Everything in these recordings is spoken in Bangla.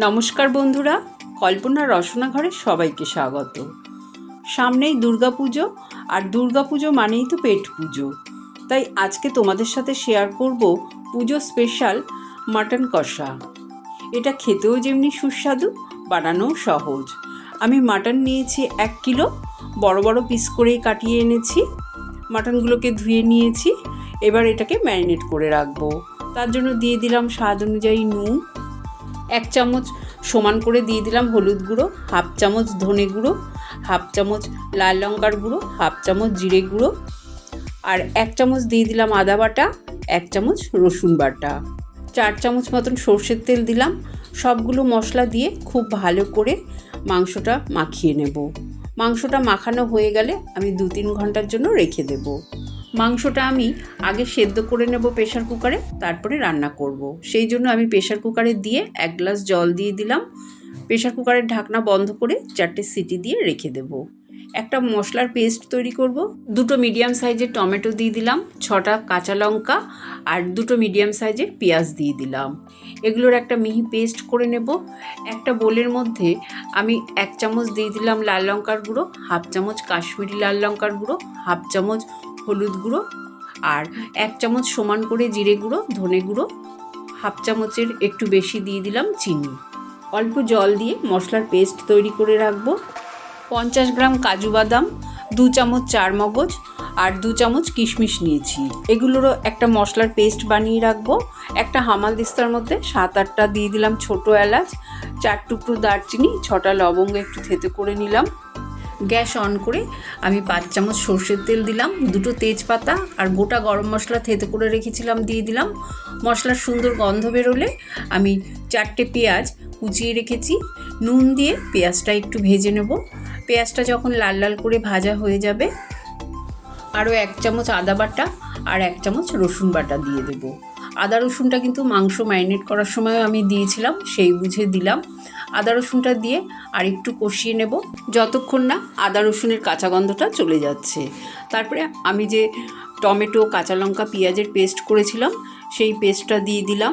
নমস্কার বন্ধুরা কল্পনা রসনা ঘরে সবাইকে স্বাগত। সামনেই দুর্গাপুজো, আর দুর্গাপুজো মানেই তো পেট পুজো তাই আজকে তোমাদের সাথে শেয়ার করব পুজো স্পেশাল মাটন কষা। এটা খেতেও যেমনি সুস্বাদু, বানানোও সহজ। আমি মাটন নিয়েছি এক কিলো, বড় বড় পিস করেই কাটিয়ে এনেছি। মাটনগুলোকে ধুয়ে নিয়েছি, এবার এটাকে ম্যারিনেট করে রাখব। তার জন্য দিয়ে দিলাম স্বাদ অনুযায়ী নুন এক চামচ সমান করে দিয়ে দিলাম হলুদ গুঁড়ো, হাফ চামচ ধনে গুঁড়ো, হাফ চামচ লাল লঙ্কার গুঁড়ো, হাফ চামচ জিরে গুঁড়ো আর এক চামচ দিয়ে দিলাম আদা বাটা, এক চামচ রসুন বাটা। চার চামচ মতন সর্ষের তেল দিলাম। সবগুলো মশলা দিয়ে খুব ভালো করে মাংসটা মাখিয়ে নেব। মাংসটা মাখানো হয়ে গেলে আমি দু তিন ঘণ্টার জন্য রেখে দেব। মাংসটা আমি আগে সেদ্ধ করে নেব প্রেশার কুকারে, তারপরে রান্না করব। সেই জন্য আমি প্রেশার কুকারে দিয়ে এক গ্লাস জল দিয়ে দিলাম প্রেশার কুকারের ঢাকনা বন্ধ করে চারটে সিটি দিয়ে রেখে দেব একটা মশলার পেস্ট তৈরি করব। দুটো মিডিয়াম সাইজের টমেটো দিয়ে দিলাম, ছটা কাঁচা লঙ্কা আর দুটো মিডিয়াম সাইজের পেঁয়াজ দিয়ে দিলাম। এগুলোর একটা মিহি পেস্ট করে নেব। একটা বোলের মধ্যে আমি এক চামচ দিয়ে দিলাম লাল লঙ্কার গুঁড়ো, হাফ চামচ কাশ্মীরি লাল লঙ্কার গুঁড়ো, হাফ চামচ হলুদ গুঁড়ো আর এক চামচ সমান করে জিরে গুঁড়ো, ধনে গুঁড়ো, হাফ চামচের একটু বেশি দিয়ে দিলাম চিনি। অল্প জল দিয়ে মশলার পেস্ট তৈরি করে রাখব। পঞ্চাশ গ্রাম কাজু বাদাম, দু চামচ চার মগজ আর দু চামচ কিশমিশ নিয়েছি। এগুলোরও একটা মশলার পেস্ট বানিয়ে রাখব। একটা হামাল দিস্তার মধ্যে সাত আটটা দিয়ে দিলাম ছোটো এলাচ, চার টুকরো দারচিনি, ছটা লবঙ্গ একটু থেতে করে নিলাম। গ্যাস অন করে আমি পাঁচ চামচ সর্ষের তেল দিলাম, দুটো তেজপাতা আর গোটা গরম মশলা থেতে করে রেখেছিলাম, দিয়ে দিলাম। মশলার সুন্দর গন্ধ বেরোলে আমি চারটে পেঁয়াজ কুচিয়ে রেখেছি। নুন দিয়ে পেঁয়াজটা একটু ভেজে নেব। পেঁয়াজটা যখন লাল লাল করে ভাজা হয়ে যাবে, আরও এক চামচ আদা বাটা আর এক চামচ রসুন বাটা দিয়ে দেবো। আদা রসুনটা কিন্তু মাংস ম্যারিনেট করার সময় আমি দিয়েছিলাম, সেই বুঝে দিলাম। আদা রসুনটা দিয়ে আর একটু কষিয়ে নেব। যতক্ষণ না আদা রসুনের কাঁচা গন্ধটা চলে যাচ্ছে। তারপরে আমি যে টমেটো, কাঁচা লঙ্কা, পেঁয়াজের পেস্ট করেছিলাম, সেই পেস্টটা দিয়ে দিলাম।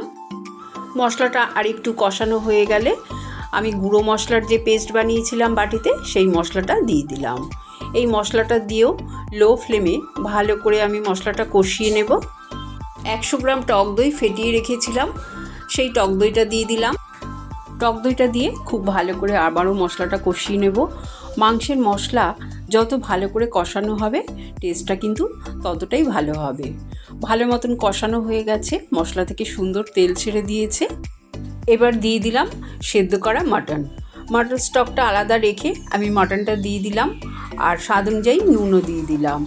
মশলাটা আর একটু কষানো হয়ে গেলে আমি গুঁড়ো মশলার যে পেস্ট বানিয়েছিলাম বাটিতে, সেই মশলাটা দিয়ে দিলাম। এই মশলাটা দিয়েও লো ফ্লেমে ভালো করে আমি মশলাটা কষিয়ে নেব। একশো গ্রাম টক দই ফেটিয়ে রেখেছিলাম, সেই টক দইটা দিয়ে দিলাম। টক দইটা দিয়ে খুব ভালো করে আবারও মশলাটা কষিয়ে নেব। মাংসের মশলা যত ভালো করে কষানো হবে টেস্টটা কিন্তু ততটাই ভালো হবে। ভালো মতন কষানো হয়ে গেছে, মশলা থেকে সুন্দর তেল ছেড়ে দিয়েছে। এবার দিয়ে দিলাম সেদ্ধ করা মাটন। মাটন স্টকটা আলাদা রেখে আমি মাটনটা দিয়ে দিলাম আর স্বাদ অনুযায়ী নুনও দিয়ে দিলাম।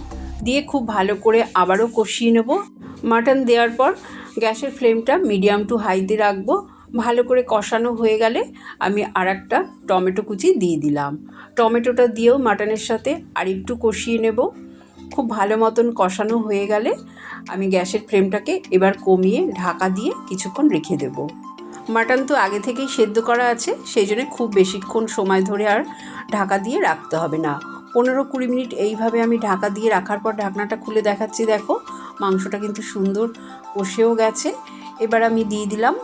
দিয়ে খুব ভালো করে আবারও কষিয়ে নেব। মাটন দেওয়ার পর গ্যাসের ফ্লেমটা মিডিয়াম টু হাইতে রাখব। ভালো করে কষানো হয়ে গেলে আমি আর একটা টমেটো কুচি দিয়ে দিলাম। টমেটোটা দিয়েও মাটনের সাথে আর একটু কষিয়ে নেব। খুব ভালো মতন কষানো হয়ে গেলে আমি গ্যাসের ফ্লেমটাকে এবার কমিয়ে ঢাকা দিয়ে কিছুক্ষণ রেখে দেব। মাটন তো আগে থেকেই সেদ্ধ করা আছে, সেই জন্য খুব বেশিক্ষণ সময় ধরে আর ঢাকা দিয়ে রাখতে হবে না। পনেরো কুড়ি মিনিট এইভাবে আমি ঢাকা দিয়ে রাখার পর ঢাকনাটা খুলে দেখাচ্ছি, দেখো। মাংসটা কিন্তু সুন্দর কষেও গেছে। এবার আমি দিয়ে দিলাম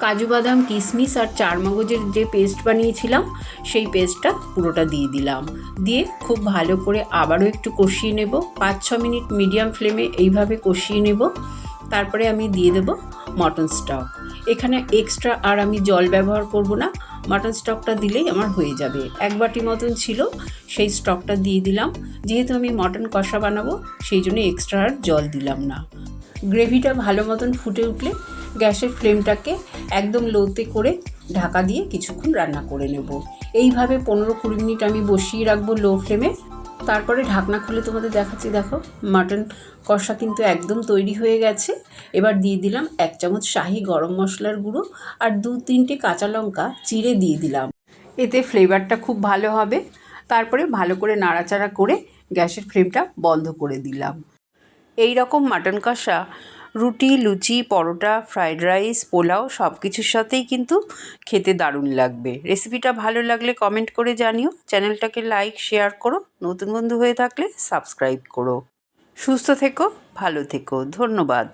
কাজু বাদাম কিশমিশ আর চার মগজের যে পেস্ট বানিয়েছিলাম, সেই পেস্টটা পুরোটা দিয়ে দিলাম। দিয়ে খুব ভালো করে আবারও একটু কষিয়ে নেব। পাঁচ ছ মিনিট মিডিয়াম ফ্লেমে এইভাবে কষিয়ে নেব। তারপরে আমি দিয়ে দেব মটন স্টক। এখানে এক্সট্রা আর আমি জল ব্যবহার করব না। মাটন স্টকটা দিলেই আমার হয়ে যাবে। এক বাটি মতন ছিল, সেই স্টকটা দিয়ে দিলাম। যেহেতু আমি মটন কষা বানাবো, সেই জন্য এক্সট্রা আর জল দিলাম না। গ্রেভিটা ভালো মতন ফুটে উঠলে, গ্যাসের ফ্লেমটাকে একদম লোতে করে ঢাকা দিয়ে কিছুক্ষণ রান্না করে নেব। এইভাবে পনেরো কুড়ি মিনিট আমি বসিয়ে রাখব লো ফ্লেমে তারপরে ঢাকনা খুলে তোমাদের দেখাচ্ছি, দেখো, মাটন কষা কিন্তু একদম তৈরি হয়ে গেছে। এবার দিয়ে দিলাম এক চামচ শাহি গরম মশলার গুঁড়ো আর দু তিনটে কাঁচা লঙ্কা চিড়ে দিয়ে দিলাম। এতে ফ্লেভারটা খুব ভালো হবে। তারপরে ভালো করে নাড়াচাড়া করে গ্যাসের ফ্লেমটা বন্ধ করে দিলাম। এই রকম মাটন কষা রুটি, লুচি, পরোটা, ফ্রাইড রাইস, পোলাও সব কিছুর সাথেই কিন্তু খেতে দারুণ লাগবে। রেসিপিটা ভালো লাগলে কমেন্ট করে জানিও। চ্যানেলটাকে লাইক, শেয়ার করো। নতুন বন্ধু হয়ে থাকলে সাবস্ক্রাইব করো। সুস্থ থেকো, ভালো থেকো। ধন্যবাদ।